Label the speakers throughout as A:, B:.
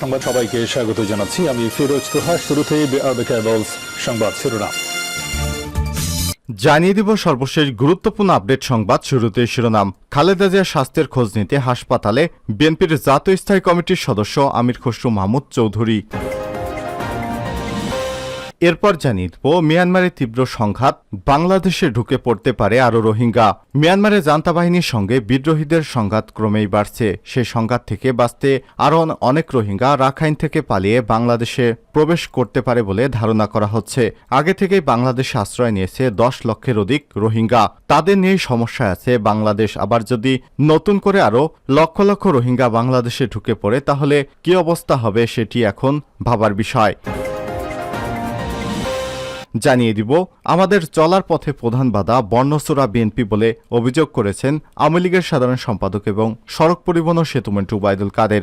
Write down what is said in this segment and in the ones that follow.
A: সংবাদ সবাইকে স্বাগত জানাচ্ছি আমি ফিরোজ তোহা শুরুতে সংবাদ শিরোনাম
B: জানিয়ে দিব সর্বশেষ গুরুত্বপূর্ণ আপডেট সংবাদ শুরুতে শিরোনাম খালেদা জিয়ার স্বাস্থ্যের খোঁজ নিতে হাসপাতালে বিএনপির জাতীয় স্থায়ী কমিটির সদস্য আমির খসরু মাহমুদ চৌধুরী এরপর জানিয়ে দেব মিয়ানমারের তীব্র সংঘাত বাংলাদেশে ঢুকে পড়তে পারে আরও রোহিঙ্গা মিয়ানমারের জান্তা বাহিনীর সঙ্গে বিদ্রোহীদের সংঘাত ক্রমেই বাড়ছে সে সংঘাত থেকে বাঁচতে আরও অনেক রোহিঙ্গা রাখাইন থেকে পালিয়ে বাংলাদেশে প্রবেশ করতে পারে বলে ধারণা করা হচ্ছে আগে থেকেই বাংলাদেশে আশ্রয় নিয়েছে দশ লক্ষের অধিক রোহিঙ্গা তাদের নিয়েই সমস্যা আছে বাংলাদেশ আবার যদি নতুন করে আরও লক্ষ লক্ষ রোহিঙ্গা বাংলাদেশে ঢুকে পড়ে তাহলে কি অবস্থা হবে সেটি এখন ভাবার বিষয় জানিয়ে দিব আমাদের চলার পথে প্রধান বাধা বর্ণসুরা বিএনপি বলে অভিযোগ করেছেন আওয়ামী লীগের সাধারণ সম্পাদক এবং সড়ক পরিবহন ও সেতুমন্ত্রী ওবায়দুল কাদের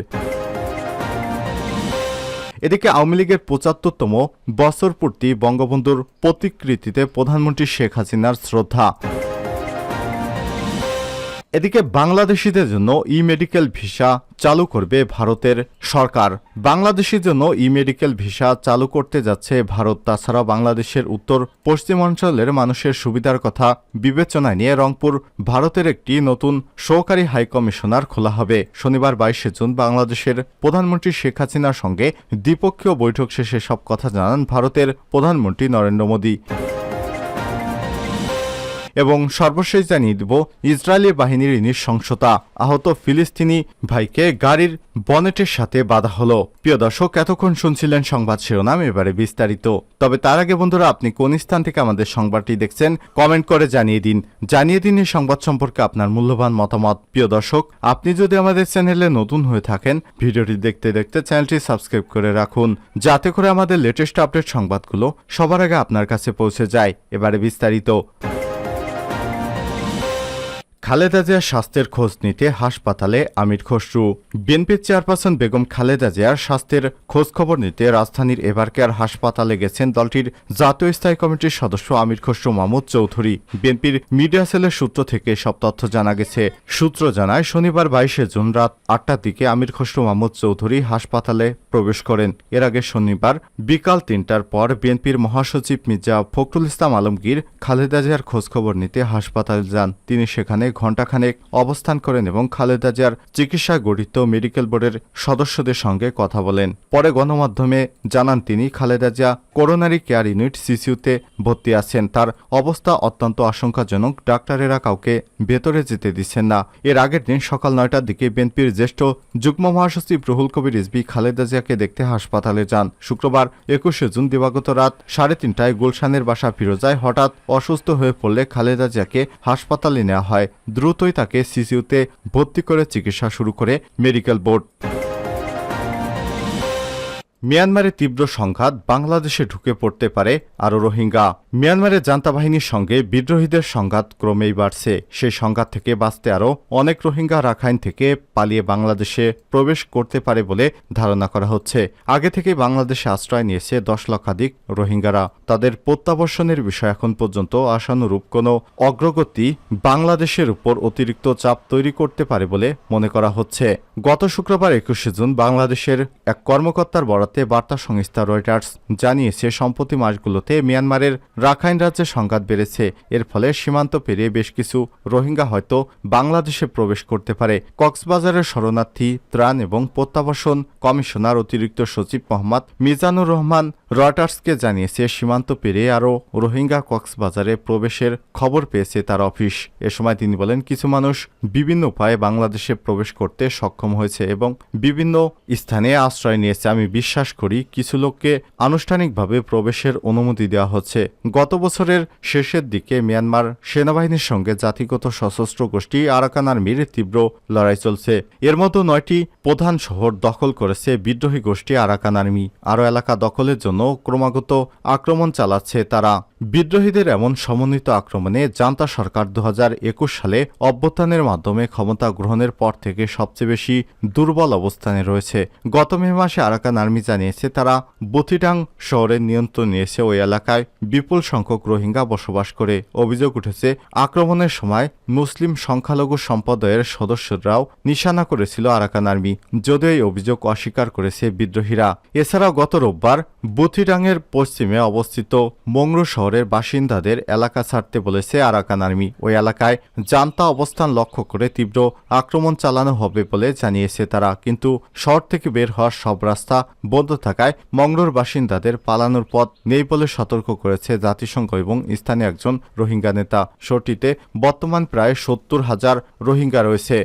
B: এদিকে আওয়ামী লীগের পঁচাত্তরতম বছর পূর্তি বঙ্গবন্ধুর প্রতিকৃতিতে প্রধানমন্ত্রী শেখ হাসিনার শ্রদ্ধা এদিকে বাংলাদেশিদের জন্য ই মেডিকেল ভিসা চালু করবে ভারতের সরকার বাংলাদেশের জন্য ই মেডিকেল ভিসা চালু করতে যাচ্ছে ভারত তাছাড়া বাংলাদেশের উত্তর পশ্চিমাঞ্চলের মানুষের সুবিধার কথা বিবেচনায় নিয়ে রংপুর ভারতের একটি নতুন সহকারী হাইকমিশনার খোলা হবে শনিবার বাইশে জুন বাংলাদেশের প্রধানমন্ত্রী শেখ হাসিনার সঙ্গে দ্বিপক্ষীয় বৈঠক শেষে সব কথা জানান ভারতের প্রধানমন্ত্রী নরেন্দ্র মোদী এবং সর্বশেষ জানিয়ে দেব ইসরায়েলি বাহিনীর নৃশংসতা আহত ফিলিস্তিনি ভাইকে গাড়ির বনেটের সাথে বাধা হলো প্রিয় দর্শক এতক্ষণ শুনছিলেন সংবাদ শিরোনাম এবারে বিস্তারিত তবে তার আগে বন্ধুরা আপনি কোন স্থান থেকে আমাদের সংবাদটি দেখছেন কমেন্ট করে জানিয়ে দিন জানিয়ে দিন এই সংবাদ সম্পর্কে আপনার মূল্যবান মতামত প্রিয় দর্শক আপনি যদি আমাদের চ্যানেলে নতুন হয়ে থাকেন ভিডিওটি দেখতে দেখতে চ্যানেলটি সাবস্ক্রাইব করে রাখুন যাতে করে আমাদের লেটেস্ট আপডেট সংবাদগুলো সবার আগে আপনার কাছে পৌঁছে যায় এবারে বিস্তারিত খালেদা জিয়ার স্বাস্থ্যের খোঁজ নিতে হাসপাতালে আমির খসরু বিএনপির চেয়ারপারসন বেগম খালেদা জিয়ার স্বাস্থ্যের খোঁজ খবর নিতে রাজধানীর এভারকেয়ার হাসপাতালে গেছেন দলটির জাতীয় স্থায়ী কমিটির সদস্য আমির খসরু মাহমুদ চৌধুরী বিএনপির মিডিয়া সেলের সূত্র থেকে সব তথ্য জানা গেছে সূত্র জানায় শনিবার বাইশে জুন রাত আটটার দিকে আমির খসরু মাহমুদ চৌধুরী হাসপাতালে প্রবেশ করেন এর আগে শনিবার বিকাল তিনটার পর বিএনপির মহাসচিব মির্জা ফখরুল ইসলাম আলমগীর খালেদা জিয়ার খোঁজখবর নিতে হাসপাতালে যান তিনি সেখানে ঘণ্টাখানেক অবস্থান করেন এবং খালেদা জিয়ার চিকিৎসা গঠিত মেডিকেল বোর্ডের সদস্যদের সঙ্গে কথা বলেন পরে গণমাধ্যমে জানান তিনি Khaleda Zia coronary care unit সিসিউতে ভর্তি আছেন তার অবস্থা অত্যন্ত আশঙ্কাজনক ডাক্তারেরা কাউকে ভেতরে যেতে দিচ্ছেন না এর আগের দিন সকাল নয়টার দিকে বিএনপির জ্যেষ্ঠ যুগ্ম মহাসচিব রুহুল কবির ইসবি খালেদা জিয়াকে দেখতে হাসপাতালে যান শুক্রবার একুশে জুন দিবাগত রাত সাড়ে তিনটায় গুলশানের বাসা ফিরোজায় হঠাৎ অসুস্থ হয়ে পড়লে খালেদা জিয়াকে হাসপাতালে নেওয়া হয় দ্রুতই তাকে সিসিউতে ভর্তি করে চিকিৎসা শুরু করে মেডিকেল বোর্ড মিয়ানমারে তীব্র সংঘাত বাংলাদেশে ঢুকে পড়তে পারে আরও রোহিঙ্গা মিয়ানমারে জান্তা বাহিনীর সঙ্গে বিদ্রোহীদের সংঘাত ক্রমেই বাড়ছে সেই সংঘাত থেকে বাঁচতে আরও অনেক রোহিঙ্গা রাখাইন থেকে পালিয়ে বাংলাদেশে প্রবেশ করতে পারে বলে ধারণা করা হচ্ছে আগে থেকে বাংলাদেশে আশ্রয় নিয়েছে দশ লক্ষাধিক রোহিঙ্গারা তাদের প্রত্যাবর্ষণের বিষয় এখন পর্যন্ত আশানুরূপ কোনো অগ্রগতি বাংলাদেশের উপর অতিরিক্ত চাপ তৈরি করতে পারে বলে মনে করা হচ্ছে গত শুক্রবার একুশে জুন বাংলাদেশের এক কর্মকর্তার বরাত তথ্যে বার্তা সংস্থা রয়টার্স জানিয়েছে সম্প্রতি মাসগুলোতে মিয়ানমারের রাখাইন রাজ্যে সংঘাত বেড়েছে এর ফলে সীমান্ত পেরিয়ে বেশ কিছু রোহিঙ্গা হয়তো বাংলাদেশে প্রবেশ করতে পারে কক্সবাজারের শরণার্থী ত্রাণ এবং প্রত্যাবাসন কমিশনার অতিরিক্ত সচিব মোহাম্মদ মিজানুর রহমান রয়টার্সকে জানিয়েছে সীমান্ত পেরিয়ে আরও রোহিঙ্গা কক্সবাজারে প্রবেশের খবর পেয়েছে তার অফিস এ সময় তিনি বলেন কিছু মানুষ বিভিন্ন উপায়ে বাংলাদেশে প্রবেশ করতে সক্ষম হয়েছে এবং বিভিন্ন স্থানে আশ্রয় নিয়েছে আমি বিশ্বাস বিশ্বাস করি কিছু লোককে আনুষ্ঠানিকভাবে প্রবেশের অনুমতি দেওয়া হচ্ছে গত বছরের শেষের দিকে মিয়ানমার সেনাবাহিনীর সঙ্গে জাতিগত সশস্ত্র গোষ্ঠী আরাকান আর্মির তীব্র লড়াই চলছে এর মতো নয়টি প্রধান শহর দখল করেছে বিদ্রোহী গোষ্ঠী আরাকান আর্মি আরও এলাকা দখলের জন্য ক্রমাগত আক্রমণ চালাচ্ছে তারা বিদ্রোহীদের এমন সমন্বিত আক্রমণে জান্তা সরকার দু সালে অভ্যুত্থানের মাধ্যমে ক্ষমতা গ্রহণের পর থেকে সবচেয়ে বেশি দুর্বল অবস্থানে রয়েছে গত মে মাসে আরাকান আর্মি জানিয়েছে তারা বতিটাং শহরের নিয়ন্ত্রণ নিয়েছে ওই এলাকায় বিপুল সংখ্যক রোহিঙ্গা বসবাস করে অভিযোগ উঠেছে আক্রমণের সময় মুসলিম সংখ্যালঘু সম্প্রদায়ের সদস্যরাও নিশানা করেছিল আরাকান আর্মি যদিও এই অভিযোগ অস্বীকার করেছে বিদ্রোহীরা এছাড়াও গত রোববার বুথিরাংয়ের পশ্চিমে অবস্থিত মংরু শহর শহরের বাসিন্দাদের এলাকা ছাড়তে বলেছে আরাকান আর্মি ওই এলাকায় জান্তা অবস্থান লক্ষ্য করে তীব্র আক্রমণ চালানো হবে বলে জানিয়েছে তারা কিন্তু শহর থেকে বের হওয়ার সব রাস্তা বন্ধ থাকায় মংলোর বাসিন্দাদের পালানোর পথ নেই বলে সতর্ক করেছে জাতিসংঘ এবং স্থানীয় একজন রোহিঙ্গা নেতা শোটিতে বর্তমান প্রায় সত্তর হাজার রোহিঙ্গা রয়েছে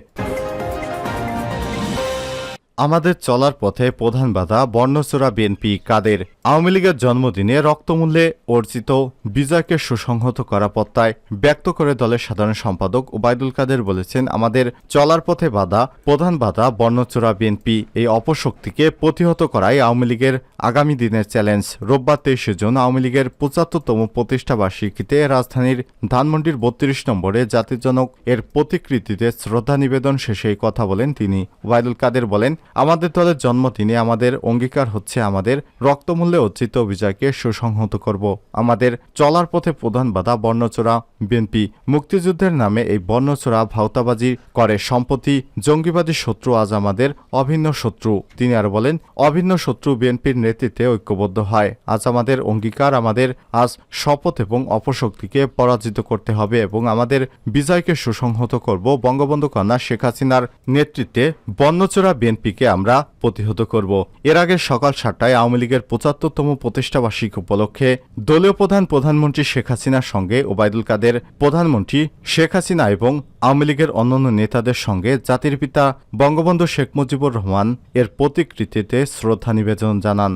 B: আমাদের চলার পথে প্রধান বাধা বর্ণচোরা বিএনপি কাদের আওয়ামী লীগের জন্মদিনে রক্তমূল্যে অর্জিত বিজয়কে সুসংহত করা পত্তায় ব্যক্ত করে দলের সাধারণ সম্পাদক ওবায়দুল কাদের বলেছেন আমাদের চলার পথে বাধা প্রধান বাধা বর্ণচোরা বিএনপি এই অপশক্তিকে প্রতিহত করাই আওয়ামী লীগের আগামী দিনের চ্যালেঞ্জ রোববার তেইশে জুন আওয়ামী লীগের পঁচাত্তরতম প্রতিষ্ঠাবার্ষিকীতে রাজধানীর ধানমন্ডির বত্রিশ নম্বরে জাতিজনক এর প্রতিকৃতিতে শ্রদ্ধা নিবেদন শেষে কথা বলেন তিনি ওবায়দুল কাদের বলেন আমাদের দলের জন্মদিনে আমাদের অঙ্গীকার হচ্ছে আমাদের রক্তমূল্যে অর্জিত বিজয়কে সুসংহত করব আমাদের চলার পথে প্রধান বাধা বর্ণচোরা বিএনপি মুক্তিযুদ্ধের নামে এই বর্ণচোরা ভাওতাবাজি করে সম্পত্তি জঙ্গিবাদী শত্রু আজ আমাদের অভিন্ন শত্রু তিনি আর বলেন অভিন্ন শত্রু বিএনপির নেতৃত্বে ঐক্যবদ্ধ হয় আজ আমাদের অঙ্গীকার আমাদের আজ শপথ এবং অপশক্তিকে পরাজিত করতে হবে এবং আমাদের বিজয়কে সুসংহত করব বঙ্গবন্ধু কন্যা শেখ হাসিনার নেতৃত্বে বর্ণচোরা বিএনপিকে থেকে আমরা প্রতিহত করব এর আগে সকাল সাতটায় আওয়ামী লীগের পঁচাত্তরতম প্রতিষ্ঠাবার্ষিক উপলক্ষে দলীয় প্রধান প্রধানমন্ত্রী শেখ হাসিনার সঙ্গে ওবায়দুল কাদের প্রধানমন্ত্রী শেখ হাসিনা এবং আওয়ামী লীগের অন্যান্য নেতাদের সঙ্গে জাতির পিতা বঙ্গবন্ধু শেখ মুজিবুর রহমান এর প্রতিকৃতিতে শ্রদ্ধা নিবেদন জানান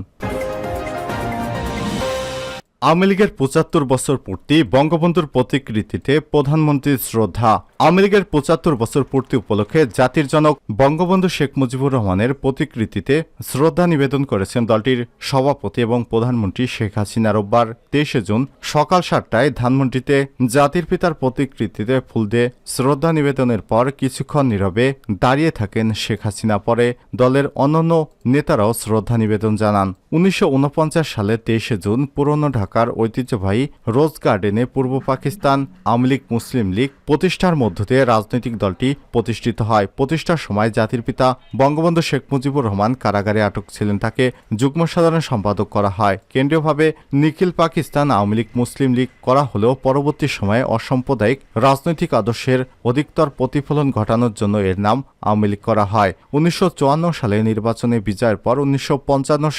B: আওয়ামী লীগের পঁচাত্তর বছর পূর্তি বঙ্গবন্ধুর প্রতিকৃতিতে প্রধানমন্ত্রীর শ্রদ্ধা আওয়ামী লীগের পঁচাত্তর বছর পূর্তি উপলক্ষে জাতির জনক বঙ্গবন্ধু শেখ মুজিবুর রহমানের প্রতিকৃতিতে শ্রদ্ধা নিবেদন করেছেন দলটির সভাপতি এবং প্রধানমন্ত্রী শেখ হাসিনা রোববার তেইশে জুন সকাল সাতটায় ধানমন্ডিতে জাতির পিতার প্রতিকৃতিতে ফুল দিয়ে শ্রদ্ধা নিবেদনের পর কিছুক্ষণ নীরবে দাঁড়িয়ে থাকেন শেখ হাসিনা পরে দলের অন্যান্য নেতারাও শ্রদ্ধা নিবেদন জানান উনিশশো সালে তেইশে জুন পুরনো ঢাকা ঢাকার ঐতিহ্যবাহী রোজ গার্ডেনে পূর্ব পাকিস্তান লীগ মুসলিম লীগ প্রতিষ্ঠার মধ্য দিয়ে রাজনৈতিক দলটি প্রতিষ্ঠিত হয় প্রতিষ্ঠার সময় জাতির পিতা বঙ্গবন্ধু শেখ মুজিবুর রহমান কারাগারে আটক ছিলেন তাকে যুগ্ম সাধারণ সম্পাদক করা হয় কেন্দ্রীয়ভাবে নিখিল পাকিস্তান আওয়ামী লীগ মুসলিম লীগ করা হলেও পরবর্তী সময়ে অসাম্প্রদায়িক রাজনৈতিক আদর্শের অধিকতর প্রতিফলন ঘটানোর জন্য এর নাম আওয়ামী লীগ করা হয় উনিশশো সালে নির্বাচনে বিজয়ের পর উনিশশো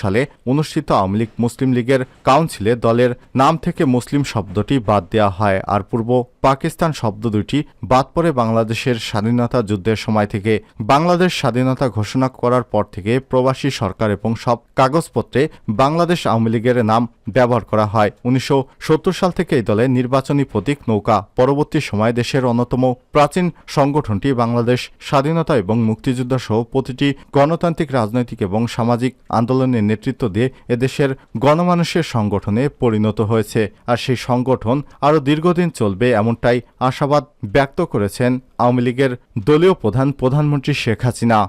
B: সালে অনুষ্ঠিত আওয়ামী লীগ মুসলিম লীগের কাউন্সিলে দলে দলের নাম থেকে মুসলিম শব্দটি বাদ দেওয়া হয় আর পূর্ব পাকিস্তান শব্দ দুটি বাদ পড়ে বাংলাদেশের স্বাধীনতা যুদ্ধের সময় থেকে বাংলাদেশ স্বাধীনতা ঘোষণা করার পর থেকে প্রবাসী সরকার এবং সব কাগজপত্রে বাংলাদেশ আওয়ামী লীগের নাম ব্যবহার করা হয় উনিশশো সাল থেকে এই দলে নির্বাচনী প্রতীক নৌকা পরবর্তী সময়ে দেশের অন্যতম প্রাচীন সংগঠনটি বাংলাদেশ স্বাধীনতা এবং মুক্তিযুদ্ধ সহ প্রতিটি গণতান্ত্রিক রাজনৈতিক এবং সামাজিক আন্দোলনের নেতৃত্ব দিয়ে এদেশের গণমানুষের সংগঠনে পরি পরিণত হয়েছে আর সেই সংগঠন আরও দীর্ঘদিন চলবে এমনটাই আশাবাদ ব্যক্ত করেছেন আওয়ামী লীগের দলীয় প্রধান প্রধানমন্ত্রী শেখ হাসিনা